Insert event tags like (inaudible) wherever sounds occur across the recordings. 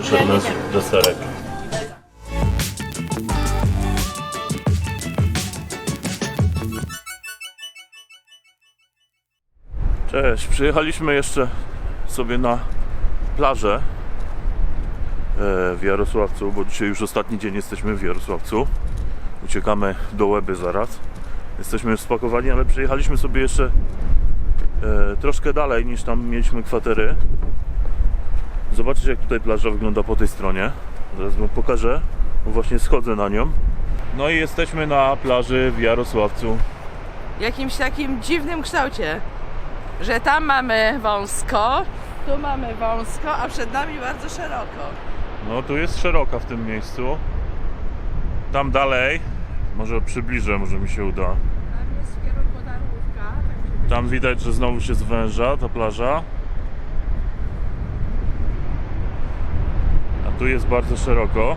Przyszedł nasz deserek. Cześć, przyjechaliśmy jeszcze sobie na plażę e, w Jarosławcu, bo dzisiaj już ostatni dzień jesteśmy w Jarosławcu. Uciekamy do Łeby zaraz. Jesteśmy spakowani, ale przyjechaliśmy sobie jeszcze e, troszkę dalej niż tam mieliśmy kwatery. Zobaczcie jak tutaj plaża wygląda po tej stronie. Zaraz wam pokażę, właśnie schodzę na nią. No i jesteśmy na plaży w Jarosławcu. w jakimś takim dziwnym kształcie, że tam mamy wąsko, tu mamy wąsko, a przed nami bardzo szeroko. No tu jest szeroka w tym miejscu. Tam dalej, może przybliżę, może mi się uda. Tam jest w kierunku Darłówka. Tak Tam widać, że znowu się zwęża ta plaża. Tu jest bardzo szeroko.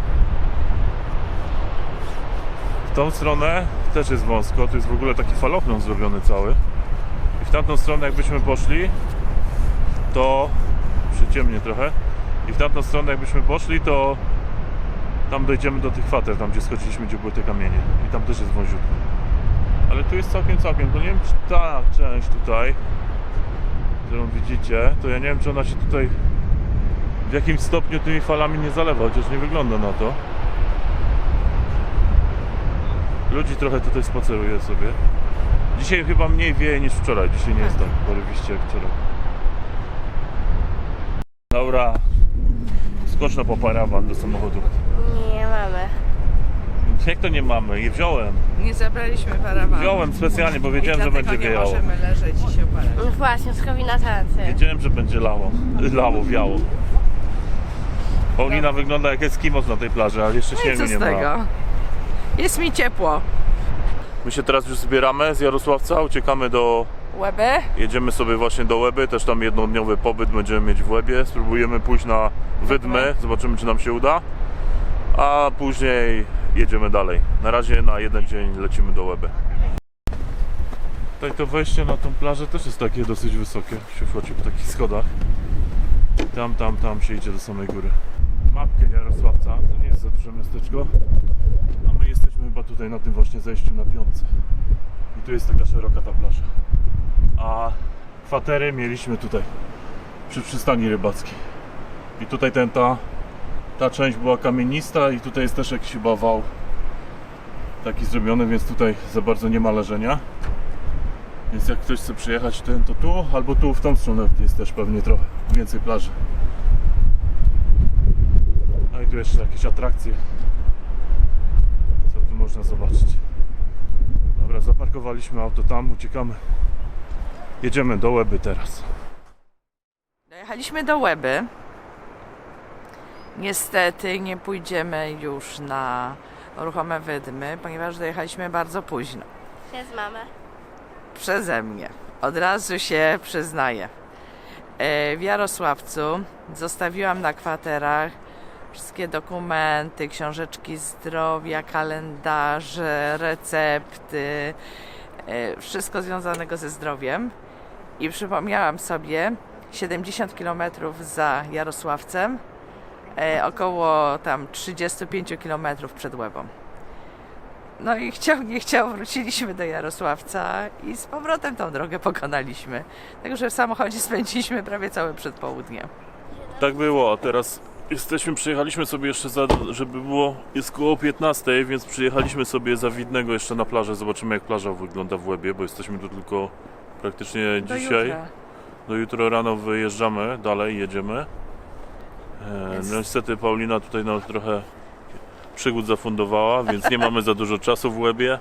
W tą stronę też jest wąsko. Tu jest w ogóle taki falochrон zrobiony cały. I w tamtą stronę jakbyśmy poszli, to przyciemnie trochę. I w tamtą stronę jakbyśmy poszli, to tam dojdziemy do tych kwater, tam gdzie schodziliśmy, gdzie były te kamienie. I tam też jest wąziutko. Ale tu jest całkiem, całkiem. To nie wiem, czy ta część tutaj, którą widzicie, to ja nie wiem, czy ona się tutaj w jakimś stopniu tymi falami nie zalewa, chociaż nie wygląda na to. Ludzi trochę tutaj spaceruje sobie. Dzisiaj chyba mniej wieje niż wczoraj. Dzisiaj nie jest tak porywiście jak wczoraj. Dobra. Skocz na poparawan do samochodu. Nie mamy. Jak to nie mamy? Je wziąłem. Nie zabraliśmy parawanu. Wziąłem specjalnie, bo I wiedziałem, że będzie nie wiejało. możemy leżeć i się opalać. No właśnie, z kombinacji. Wiedziałem, że będzie lało. Lało, wiało. Paulina wygląda jak Eskimos na tej plaży, ale jeszcze No i śniegu co nie z ma. tego? Jest mi ciepło. My się teraz już zbieramy z Jarosławca, uciekamy do... Łeby? Jedziemy sobie właśnie do Łeby, też tam jednodniowy pobyt będziemy mieć w Łebie. Spróbujemy pójść na Wydmę, zobaczymy czy nam się uda. A później jedziemy dalej. Na razie na jeden dzień lecimy do Łeby. Tutaj to wejście na tą plażę też jest takie dosyć wysokie. Się wchodzi po takich schodach. Tam, tam, tam się idzie do samej góry. Mapkę Jarosławca, to nie jest za duże miasteczko. A my jesteśmy chyba tutaj na tym właśnie zejściu na piątce. I tu jest taka szeroka ta plaża. A kwatery mieliśmy tutaj przy przystani rybackiej. I tutaj ten, ta, ta część była kamienista i tutaj jest też jakiś chyba wał taki zrobiony, więc tutaj za bardzo nie ma leżenia. Więc jak ktoś chce przyjechać, ten to tu, albo tu w tą stronę jest też pewnie trochę więcej plaży. Tu jeszcze jakieś atrakcje. Co tu można zobaczyć? Dobra, zaparkowaliśmy auto tam, uciekamy. Jedziemy do Łeby teraz. Dojechaliśmy do Łeby. Niestety nie pójdziemy już na ruchome wydmy, ponieważ dojechaliśmy bardzo późno. Przez mamę. Przeze mnie. Od razu się przyznaję. E, W Jarosławcu zostawiłam na kwaterach wszystkie dokumenty, książeczki zdrowia, kalendarze, recepty, e, wszystko związanego ze zdrowiem. I przypomniałam sobie 70 km za Jarosławcem, e, około tam 35 km przed Łebą. No i chciał, nie chciał, wróciliśmy do Jarosławca i z powrotem tą drogę pokonaliśmy. Także w samochodzie spędziliśmy prawie całe przedpołudnie. Tak było, a teraz jesteśmy, przyjechaliśmy sobie jeszcze, za, żeby było, jest koło 15, więc przyjechaliśmy sobie za Widnego jeszcze na plażę. Zobaczymy jak plaża wygląda w Łebie, bo jesteśmy tu tylko praktycznie Do dzisiaj. jutra. Do jutro rano wyjeżdżamy, dalej jedziemy. E, no niestety Paulina tutaj nam trochę przygód zafundowała, więc nie mamy za dużo czasu w Łebie.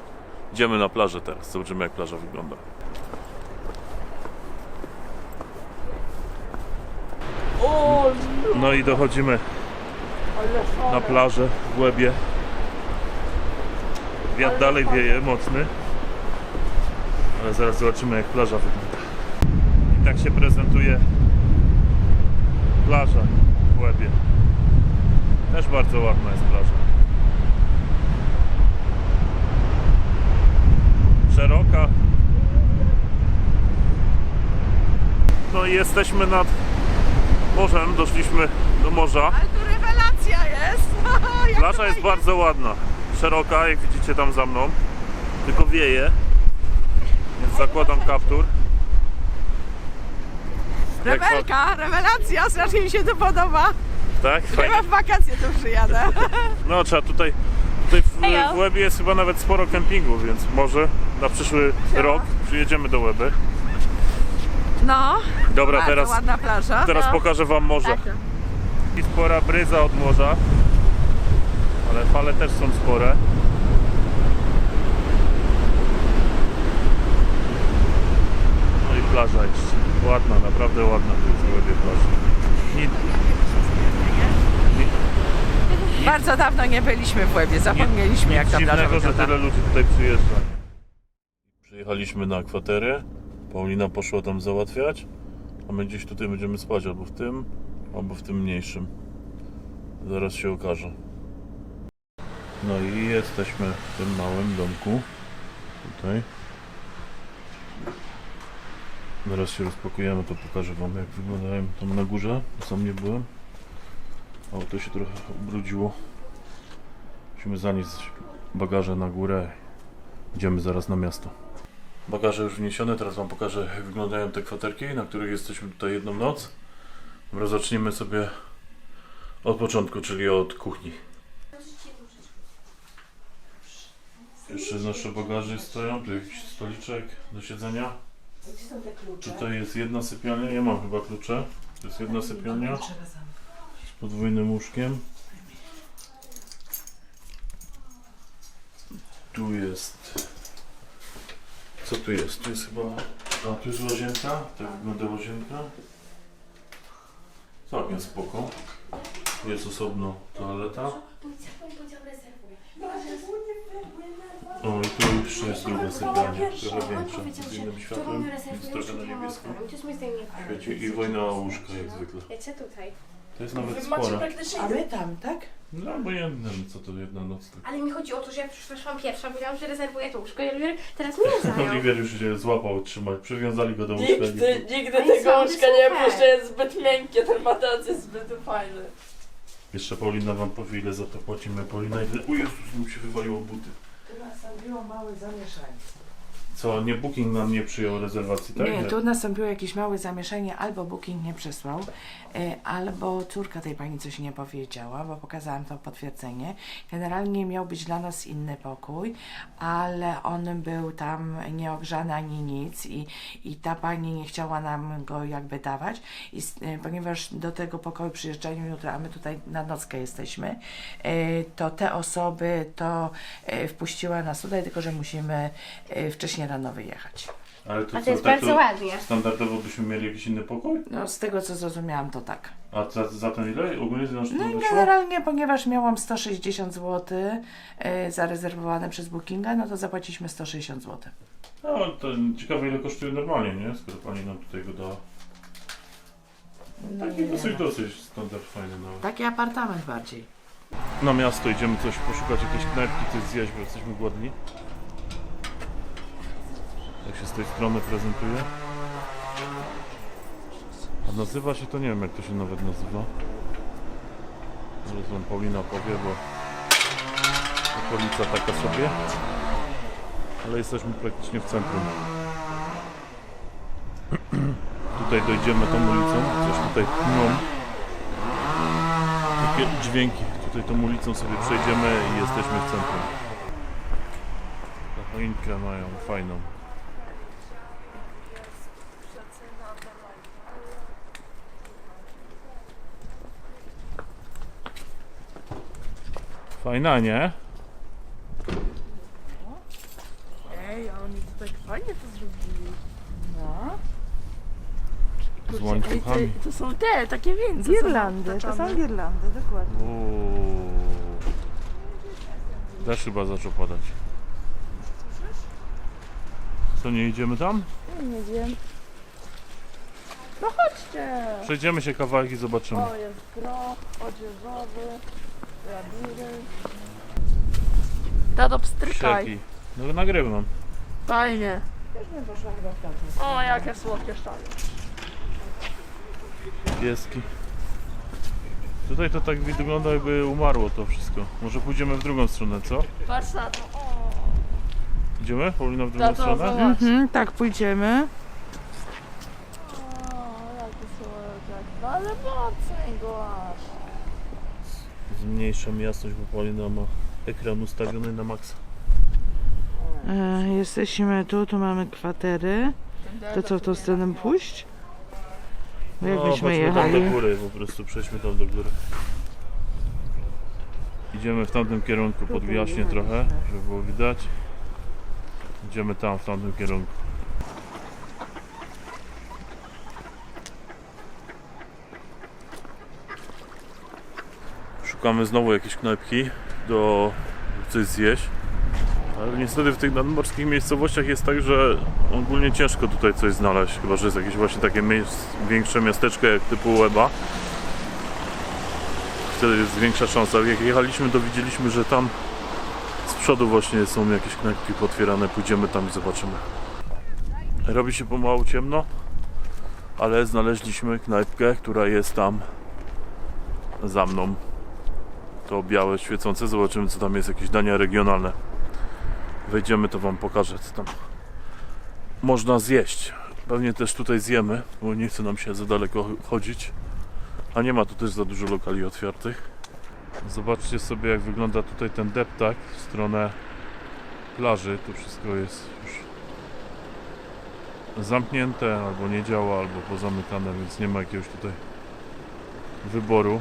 Idziemy na plażę teraz, zobaczymy jak plaża wygląda. No i dochodzimy na plażę w Łebie. Wiatr dalej wieje mocny. Ale zaraz zobaczymy jak plaża wygląda. I tak się prezentuje plaża w Łebie. Też bardzo ładna jest plaża. Szeroka. No i jesteśmy nad morzem, doszliśmy do morza. Ale tu rewelacja! (laughs) Plaża jest bardzo ładna, szeroka, jak widzicie tam za mną, tylko wieje, więc zakładam kaptur. Jak Rewelka, rewelacja, strasznie mi się to podoba. Tak? Fajnie. Chyba w wakacje tu przyjadę. (laughs) No trzeba tutaj, tutaj w, Hejo. w Łebie jest chyba nawet sporo kempingu, więc może na przyszły rok przyjedziemy do Łeby. No, Dobra, bardzo teraz, ładna plaża. teraz No. pokażę wam morze. Tak. I spora bryza od morza, ale fale też są spore. No i plaża jeszcze. Ładna, naprawdę ładna jest w Łebie plaża. Nie, Bardzo dawno nie byliśmy w Łebie, zapomnieliśmy jak ta plaża dziwnego, że wygląda. tyle ludzi tutaj przyjeżdża. Przyjechaliśmy na kwaterę. Paulina poszła tam załatwiać, a my gdzieś tutaj będziemy spać albo w tym, albo w tym mniejszym. Zaraz się okaże. No i jesteśmy w tym małym domku. Tutaj. Zaraz się rozpakujemy, to pokażę wam jak wyglądają tam na górze. Sam nie byłem. O, to się trochę ubrudziło. Musimy zanieść bagaże na górę. Idziemy zaraz na miasto. Bagaże już wniesione, teraz Wam pokażę jak wyglądają te kwaterki, na których jesteśmy tutaj jedną noc. Dobra, zaczniemy sobie od początku, czyli od kuchni. Jeszcze nasze bagaże stoją, tu jakiś stoliczek do siedzenia. Tutaj jest jedna sypialnia, ja mam chyba klucze. To jest jedna sypialnia z podwójnym łóżkiem. Tu jest. Co tu jest? Tu jest chyba. A tu jest łazienka. Tak wygląda łazienka. Całkiem spoko. Tu jest osobno toaleta. O i tu jeszcze jest druga sypialnia, trochę większa, z innym światłem, więc trochę na niebiesko. Świeci i wojna o łóżko jak zwykle. Tutaj. To jest nawet spora. A my tam, tak? No obojętne, co to jedna noc. Tak. Ale mi chodzi o to, że ja przyszłam pierwsza, mówiłam, że rezerwuję to łóżko i Oliver teraz mnie (laughs) zajął. Oliwier już się złapał trzymać, przywiązali go do łóżka. Nigdy, nigdy Ale tego łóżka nie super. wiem, że jest zbyt miękkie, ten materac jest zbyt fajny. Jeszcze Paulina wam powie ile za to płacimy. Paulina ile... O Jezus, mu się wywaliło buty. Tu nastąpiło małe zamieszanie. Co, nie Booking nam nie przyjął rezerwacji, tak? Nie, tu nastąpiło jakieś małe zamieszanie, albo Booking nie przesłał, y, albo córka tej pani coś nie powiedziała, bo pokazałam to potwierdzenie. Generalnie miał być dla nas inny pokój, ale on był tam nieogrzany ani nic i, i ta pani nie chciała nam go jakby dawać, I, s- y, ponieważ do tego pokoju przyjeżdżają jutro, a my tutaj na nockę jesteśmy, y, to te osoby to y, wpuściła nas tutaj, tylko że musimy y, wcześniej rano wyjechać. Ale to A co, to jest tak bardzo ładnie. Standardowo byśmy mieli jakiś inny pokój? No, z tego co zrozumiałam, to tak. A za, za ten ile? Ogólnie za nas No to i generalnie, ponieważ miałam 160 zł y, zarezerwowane przez Bookinga, no to zapłaciliśmy 160 zł. No, to ciekawe ile kosztuje normalnie, nie? Skoro pani nam tutaj go dała. No, Taki nie dosyć, wiem. dosyć standard fajny nawet. Taki apartament bardziej. Na miasto idziemy coś poszukać, jakieś knajpki, coś zjeść, bo jesteśmy głodni. Jak się z tej strony prezentuje. A nazywa się to, nie wiem jak to się nawet nazywa. Zaraz wam Paulina powie, bo okolica taka sobie. Ale jesteśmy praktycznie w centrum. (clears throat) tutaj dojdziemy tą ulicą, coś tutaj tną. Takie dźwięki. Tutaj tą ulicą sobie przejdziemy i jesteśmy w centrum. Choinkę mają fajną. Fajna, nie? Ej, a oni to tak fajnie to zrobili. No. Z łańcuchami. to są te, takie więcej. Girlandy, to są girlandy, dokładnie. Uuu. Deszcz chyba zaczął padać. Co, nie idziemy tam? Nie wiem. No chodźcie. Przejdziemy się kawałek i zobaczymy. O, jest groch odzieżowy. Tato, pstrykaj. No nagrywam. Fajnie. O, jakie słodkie szale. Pieski. Tutaj to tak wygląda jakby umarło to wszystko. Może pójdziemy w drugą stronę, co? Patrz na to. Idziemy, Paulina, w drugą Tato, stronę? zobacz. Mhm, tak, pójdziemy. O, jaki słodek. No ale mocniej go aż. Zmniejszam jasność, bo Paulina ma ekran ustawiony na maksa. E, jesteśmy tu, tu mamy kwatery. To co, w tą stronę pójść? No, byśmy chodźmy tam do jechali? góry, po prostu przejdźmy tam do góry. Idziemy w tamtym kierunku, podwijaśnie trochę, żeby było widać. Idziemy tam, w tamtym kierunku. Szukamy znowu jakiejś knajpki do coś zjeść. Ale niestety w tych nadmorskich miejscowościach jest tak, że ogólnie ciężko tutaj coś znaleźć, chyba że jest jakieś właśnie takie większe miasteczko jak typu Łeba. Wtedy jest większa szansa. Jak jechaliśmy, to widzieliśmy, że tam z przodu właśnie są jakieś knajpki potwierane. Pójdziemy tam i zobaczymy. Robi się pomału ciemno, ale znaleźliśmy knajpkę, która jest tam za mną. To białe, świecące. Zobaczymy, co tam jest, jakieś dania regionalne wejdziemy, to Wam pokażę, co tam można zjeść. Pewnie też tutaj zjemy, bo nie chce nam się za daleko chodzić. A nie ma tu też za dużo lokali otwartych. Zobaczcie sobie, jak wygląda tutaj ten deptak w stronę plaży. Tu wszystko jest już zamknięte, albo nie działa, albo pozamykane, więc nie ma jakiegoś tutaj wyboru.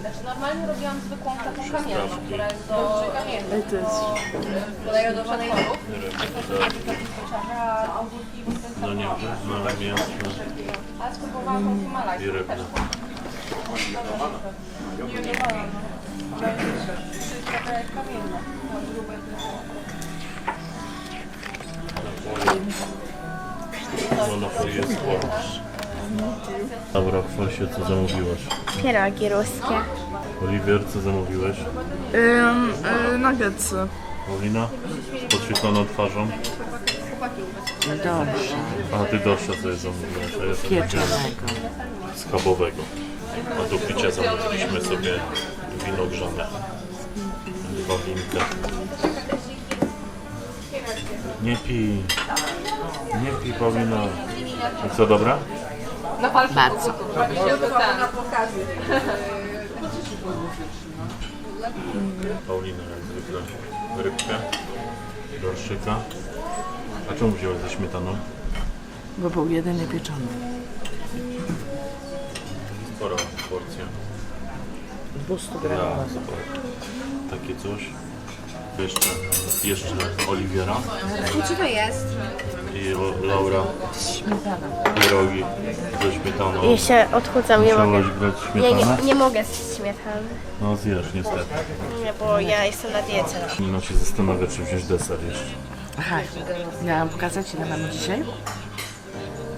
Znaczy normalnie robiłam zwykłą taką kamienną, która jest do kamiennej. to jest... Podaję do wanego. No nie, no mięsne Ale spróbowałam tą Himalajską i rybne. Monopoly jest sporo. Dobra, chwal się, co zamówiłaś. Pierogi ruskie. Oliwier, co zamówiłeś? Ym, y, nuggetsy. Paulina? Z podświetloną twarzą. Dobrze, A ty dorsza sobie zamówiłaś, a ja sobie pieczonego. schabowego. A do picia zamówiliśmy sobie wino grzane. Dwa winka. Nie pij. Nie pij, Paulina. I co, dobra? Bardzo. (laughs) Paulina jak zwykle rybkę, dorszyka. A czemu wziąłeś ze śmietaną? Bo był jedyny pieczony. Spora porcja. 200 Ja, gramowa. zobacz. Takie coś. Jeszcze, jeszcze Oliwiera to jest? i o- Laura Śmietana. pierogi ze śmietaną. Jeszcze odchudzam, nie mogę. Musiałaś brać Ja śmietanę? nie, nie mogę z śmietany. No zjesz niestety. Nie, bo ja jestem na diecie. No się zastanawia, czy wziąć deser jeszcze. Aha, miałam pokazać ile mamy dzisiaj?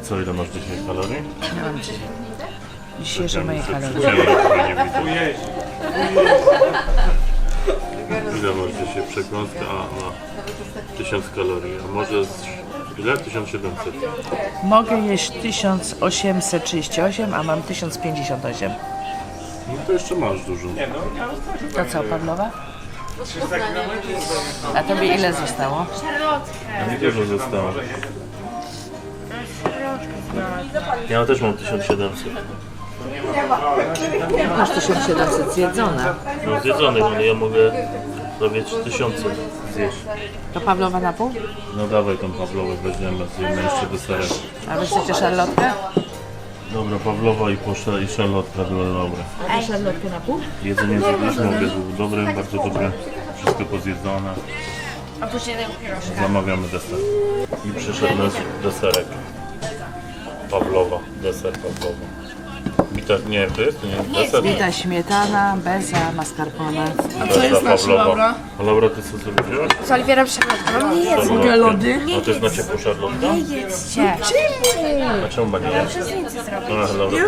Co, ile masz dzisiaj kalorii? Miałam dzisiaj. Dzisiejsze moje kalorie. nie widzę. Ile masz dzisiaj przekąska? A, ma 1000 kalorii. A może z... ile? 1700. Mogę jeść 1838, a mam 1058. No to jeszcze masz dużo. To co, Pawlowa? A tobie ile zostało? A mi dużo zostało. Ja też mam 1700. Masz 1700 zjedzone. No zjedzonych, ale ja mogę prawie 3000 zjeść. To Pawlowa na pół? No dawaj tą Pawlowę weźmiemy, zjemy jeszcze deserek. A wy chcecie szarlotkę? Dobra, Pawlowa i poszła i szarlotka była dobre. A wy szarlotkę na pół? Jedzenie zjedliśmy, obiad był dobry, bardzo dobre. Wszystko pozjedzone. A później tego pierożka. Zamawiamy deser. I przyszedł nasz deserek. Pawlowa, deser Pawlowa. Wita, nie, to jest, to nie jest deser. Wita śmietana, beza, mascarpone. A co jest nasza Laura? A Laura, ty co zrobiłaś? Z Oliwierem Szarlotką. Nie jest. Mogę lody? A to jest na ciepło szarlotka? Jedzcie. A czemu ma nie jest? A, Laura,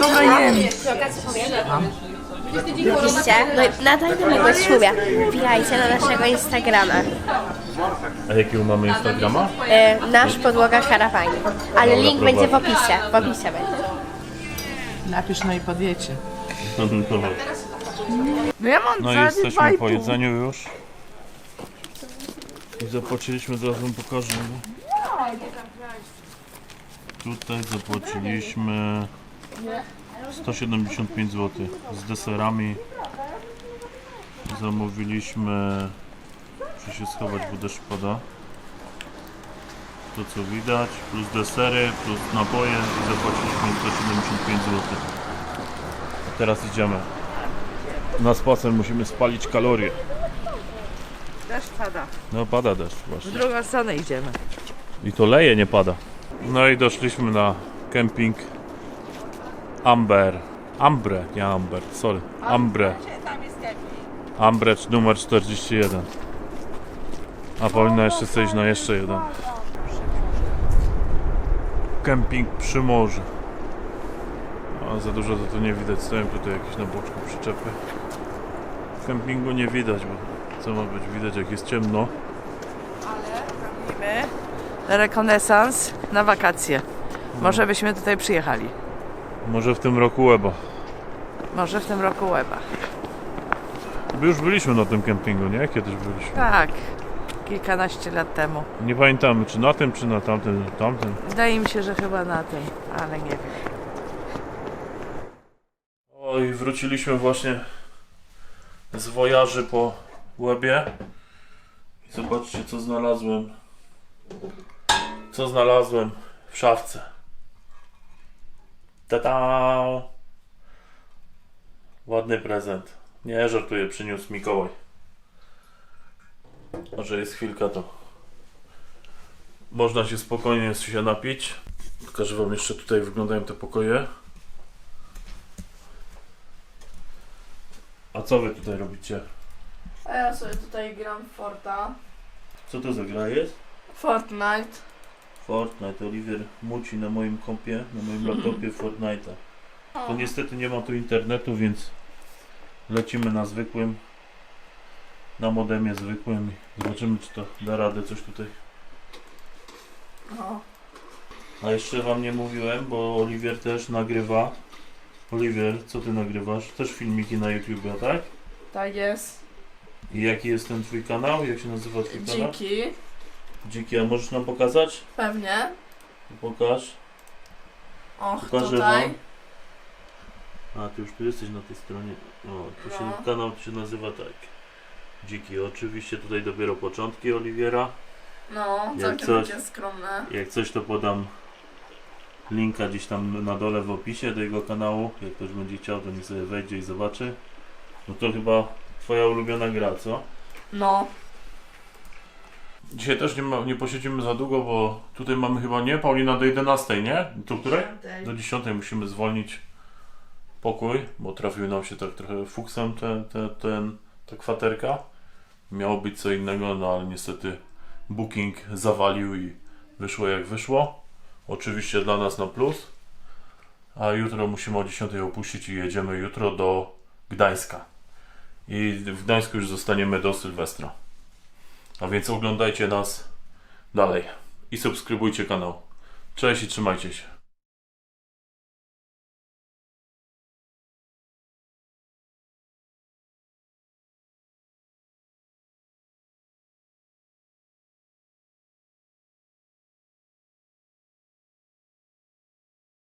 Dobra, jem. Oczywiście. No i nadal nie mogłeś mówię. Wbijajcie na naszego Instagrama. a jakiego mamy Instagrama? E, nasz podłoga karawani. Ale link będzie w opisie. W opisie będzie. Napisz no i podjecie. No ja mam No i dwa jesteśmy i po pół. jedzeniu już. I zapłaciliśmy, zaraz wam pokażę. Tutaj zapłaciliśmy 175 zł z deserami. Zamówiliśmy, muszę się schować, bo deszcz pada. To co widać, plus desery, plus napoje i zapłaciliśmy 175 zł. A teraz idziemy. Na spacer musimy spalić kalorie. Deszcz pada. No pada deszcz W właśnie. drugą stronę idziemy. I to leje, nie pada. No i doszliśmy na kemping Amber. Ambre, nie Amber, sorry. Ambre. Ambre numer 41. A powinna jeszcze zejść na jeszcze jeden. Kemping przy morzu. A za dużo to tu nie widać. Stoją tutaj jakieś na boczku przyczepy. W kempingu nie widać, bo co ma być widać jak jest ciemno. Robimy rekonesans na wakacje. Może byśmy tutaj przyjechali. Może w tym roku łeba. Może w tym roku łeba. Już byliśmy na tym kempingu, nie? Kiedyś byliśmy. Tak, kilkanaście lat temu. Nie pamiętamy, czy na tym, czy na tamtym, tamtym. Wydaje mi się, że chyba na tym, ale nie wiem. Oj, wróciliśmy właśnie z wojaży po łebie. I zobaczcie, co znalazłem. Co znalazłem w szafce. Tata! Ładny prezent. Nie żartuję, przyniósł Mikołaj. Może jest chwilka, to można się spokojnie się napić. Pokażę Wam jeszcze tutaj wyglądają te pokoje. A co Wy tutaj robicie? A ja sobie tutaj gram w Forta. Co to za gra jest? Fortnite. Fortnite. Oliver muci na moim kompie, na moim laptopie (clears throat) Fortnite'a. To niestety nie ma tu internetu, więc lecimy na zwykłym, na modemie zwykłym. Zobaczymy, czy to da radę coś tutaj. No. A jeszcze Wam nie mówiłem, bo Oliwier też nagrywa. Oliwier, co Ty nagrywasz? Też filmiki na YouTube, tak? Tak jest. I jaki jest ten Twój kanał? Jak się nazywa Twój kanał? Dziki. Dziki, a możesz nam pokazać? Pewnie. Pokaż. Och, Pokażę tutaj. wam. A, ty już tu jesteś na tej stronie. O, tu się No. kanał się nazywa tak. Dziki, oczywiście tutaj dopiero początki Oliwiera. No, Jak całkiem coś- takie skromne. Jak coś to podam linka gdzieś tam na dole w opisie do jego kanału. Jak ktoś będzie chciał, to niech sobie wejdzie i zobaczy. No to chyba twoja ulubiona gra, co? No. Dzisiaj też nie, ma, nie posiedzimy za długo, bo tutaj mamy chyba nie, Paulina do 11, nie? Do której? Do 10 musimy zwolnić pokój, bo trafił nam się tak trochę fuksem ten, ten, ten, ta kwaterka. Miało być co innego, no ale niestety booking zawalił i wyszło jak wyszło. Oczywiście dla nas na plus. A jutro musimy o 10 opuścić i jedziemy jutro do Gdańska. I w Gdańsku już zostaniemy do Sylwestra. A więc oglądajcie nas dalej i subskrybujcie kanał. Cześć i trzymajcie się.